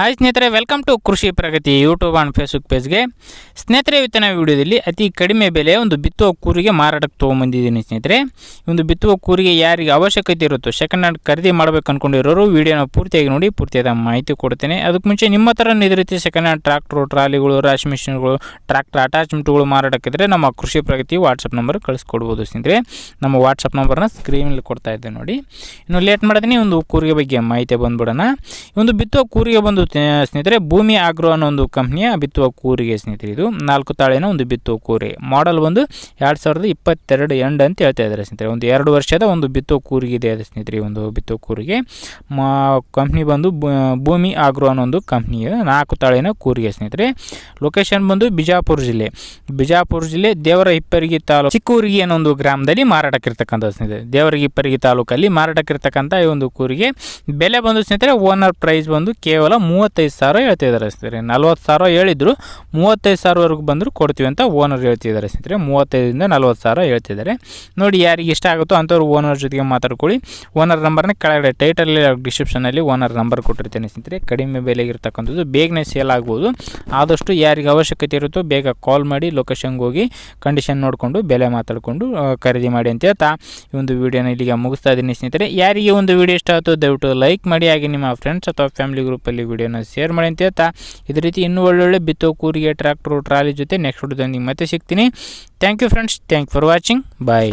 Hi ಸ್ನೇಹಿತರೆ welcome to Krishi Pragati YouTube and Facebook ಪೇಜ್ಗೆ ಸ್ನೇಹಿತರೆ, ಇವತ್ತಿನ ವಿಡಿಯೋದಲ್ಲಿ ಅತಿ ಕಡಿಮೆ ಬೆಲೆ ಒಂದು ಬಿತ್ತುವ ಕೂರಿಗೆ ಮಾರಾಟಕ್ಕೆ ತೊಗೊಂಬಂದಿದ್ದೀನಿ ಸ್ನೇಹಿತರೆ. ಒಂದು ಬಿತ್ತುವ ಕೂರಿಗೆ ಯಾರಿಗೆ ಅವಶ್ಯಕತೆ ಇರುತ್ತೋ ಸೆಕೆಂಡ್ ಹ್ಯಾಂಡ್ ಖರೀದಿ ಮಾಡಬೇಕು ಅನ್ಕೊಂಡಿರೋರು ವಿಡಿಯೋನ ಪೂರ್ತಿಯಾಗಿ ನೋಡಿ, ಪೂರ್ತಿಯಾದ ಮಾಹಿತಿ ಕೊಡ್ತೇನೆ. ಅದಕ್ಕೆ ಮುಂಚೆ ನಿಮ್ಮ ಥರ ಇದೇ ರೀತಿ ಸೆಕೆಂಡ್ ಹ್ಯಾಂಡ್ ಟ್ರಾಕ್ಟ್ರು ಟ್ರಾಲಿಗಳು ರಾಶಿ ಮಿಷಿನ್ಗಳು ಟ್ರಾಕ್ಟರ್ ಅಟ್ಯಾಚ್ಮೆಂಟ್ಗಳು ಮಾರಾಟಕ್ಕಿದ್ರೆ ನಮ್ಮ ಕೃಷಿ ಪ್ರಗತಿ ವಾಟ್ಸಪ್ ನಂಬರ್ ಕಳಿಸ್ಕೊಡ್ಬೋದು ಸ್ನೇಹಿತರೆ. ನಮ್ಮ ವಾಟ್ಸಪ್ ನಂಬರ್ನ ಸ್ಕ್ರೀನಲ್ಲಿ ಕೊಡ್ತಾ ಇದ್ದೆ ನೋಡಿ. ಇನ್ನು ಲೇಟ್ ಮಾಡಿದ್ರೆ ಒಂದು ಕೂರಿಗೆ ಬಗ್ಗೆ ಮಾಹಿತಿ ಬಂದ್ಬಿಡೋಣ. ಒಂದು ಬಿತ್ತುವ ಕೂರಿಗೆ ಬಂದು ತೆ- ಸ್ನೇಹಿತರೆ, ಭೂಮಿ ಆಗ್ರೋ ಅನ್ನೋ ಒಂದು ಕಂಪ್ನಿಯ ಬಿತ್ತುವ ಕೂರಿಗೆ ಸ್ನೇಹಿತರೆ ಇದು. ನಾಲ್ಕು ತಾಳಿನ ಒಂದು ಬಿತ್ತುವ ಕೂರಿ. ಮಾಡೆಲ್ ಬಂದು ಎರಡು ಸಾವಿರದ ಇಪ್ಪತ್ತೆರಡು ಎಂಡ್ ಅಂತ ಹೇಳ್ತಾ ಇದ್ದಾರೆ ಸ್ನೇಹಿತರೆ. ಒಂದು ಎರಡು ವರ್ಷದ ಒಂದು ಬಿತ್ತುವ ಕೂರಿಗೆ ಇದೆ ಅದೇ ಸ್ನೇಹಿತರೆ ಒಂದು ಬಿತ್ತುವ ಕೂರಿಗೆ. ಕಂಪ್ನಿ ಬಂದು ಭೂಮಿ ಆಗ್ರೋ ಅನ್ನೋ ಒಂದು ಕಂಪ್ನಿಯ ನಾಲ್ಕು ತಾಳಿನ ಕೂರಿಗೆ ಸ್ನೇಹಿತರೆ. ಲೊಕೇಶನ್ ಬಂದು ಬಿಜಾಪುರ ಜಿಲ್ಲೆ. ಬಿಜಾಪುರ ಜಿಲ್ಲೆ ದೇವರ ಹಿಪ್ಪರಿಗೆ ತಾಲೂಕು ಚಿಕ್ಕೂರಿಗೆ ಅನ್ನೋ ಒಂದು ಗ್ರಾಮದಲ್ಲಿ ಮಾರಾಟಕ್ಕಿರ್ತಕ್ಕಂಥ ಸ್ನೇಹಿತರೆ. ದೇವರ ಹಿಪ್ಪರಿಗೆ ತಾಲೂಕಲ್ಲಿ ಮಾರಾಟಕ್ಕಿರ್ತಕ್ಕಂಥ ಈ ಒಂದು ಕೂರಿಗೆ. ಬೆಲೆ ಬಂದು ಸ್ನೇಹಿತರೆ ಓನರ್ ಪ್ರೈಸ್ ಬಂದು ಕೇವಲ ಮೂವತ್ತೈದು ಸಾವಿರ ಹೇಳ್ತಾ ಇದ್ದಾರೆ ಸ್ನೇಹಿತರೆ. ನಲ್ವತ್ತು ಸಾವಿರ ಹೇಳಿದ್ರು, ಮೂವತ್ತೈದು ಸಾವಿರವರೆಗೂ ಬಂದರೂ ಕೊಡ್ತೀವಿ ಅಂತ ಓನರ್ ಹೇಳ್ತಿದ್ದಾರೆ ಸ್ನೇಹಿತರೆ. ಮೂವತ್ತೈದರಿಂದ ನಲ್ವತ್ತು ಸಾವಿರ ಹೇಳ್ತಿದ್ದಾರೆ. ನೋಡಿ ಯಾರಿಗೆ ಇಷ್ಟ ಆಗುತ್ತೋ ಅಂಥವ್ರು ಓನರ್ ಜೊತೆಗೆ ಮಾತಾಡ್ಕೊಳ್ಳಿ. ಓನರ್ ನಂಬರ್ನ ಕೆಳಗಡೆ ಟೈಟಲ್ಲಿ ಡಿಸ್ಕ್ರಿಪ್ಷನಲ್ಲಿ ಓನರ್ ನಂಬರ್ ಕೊಟ್ಟಿರ್ತೇನೆ ಸ್ನೇಹಿತರೆ. ಕಡಿಮೆ ಬೆಲೆಗಿರ್ತಕ್ಕಂಥದ್ದು ಬೇಗನೆ ಸೇಲ್ ಆಗ್ಬೋದು. ಆದಷ್ಟು ಯಾರಿಗೆ ಅವಶ್ಯಕತೆ ಇರುತ್ತೋ ಬೇಗ ಕಾಲ್ ಮಾಡಿ ಲೊಕೇಶನ್ಗೆ ಹೋಗಿ ಕಂಡೀಷನ್ ನೋಡಿಕೊಂಡು ಬೆಲೆ ಮಾತಾಡಿಕೊಂಡು ಖರೀದಿ ಮಾಡಿ ಅಂತ ಹೇಳ್ತಾ ಈ ಒಂದು ವಿಡಿಯೋನ ಇಲ್ಲಿಗೆ ಮುಗಿಸ್ತಾ ಇದ್ದೀನಿ ಸ್ನೇಹಿತರೆ. ಯಾರಿಗೆ ಒಂದು ವಿಡಿಯೋ ಇಷ್ಟ ಆಯಿತು ದಯವಿಟ್ಟು ಲೈಕ್ ಮಾಡಿ. ಹಾಗೆ ನಿಮ್ಮ ಫ್ರೆಂಡ್ಸ್ ಅಥವಾ ಫ್ಯಾಮಿಲಿ ಗ್ರೂಪಲ್ಲಿ ವಿಡಿಯೋನ ಶೇರ್ ಮಾಡಿ ಅಂತ ಹೇಳ್ತಾ, ಇದೇ ರೀತಿ ಇನ್ನೂ ಒಳ್ಳೊಳ್ಳೆ ಬಿತ್ತೋ ಕೂರಿಗೆ ಟ್ರ್ಯಾಕ್ಟ್ರು ಟ್ರಾಲಿ ಜೊತೆ ನೆಕ್ಸ್ಟ್ ವಿಡಿಯೋದೊಂದಿಗೆ ಮತ್ತೆ ಸಿಗ್ತೀನಿ. Thank you friends thank for watching bye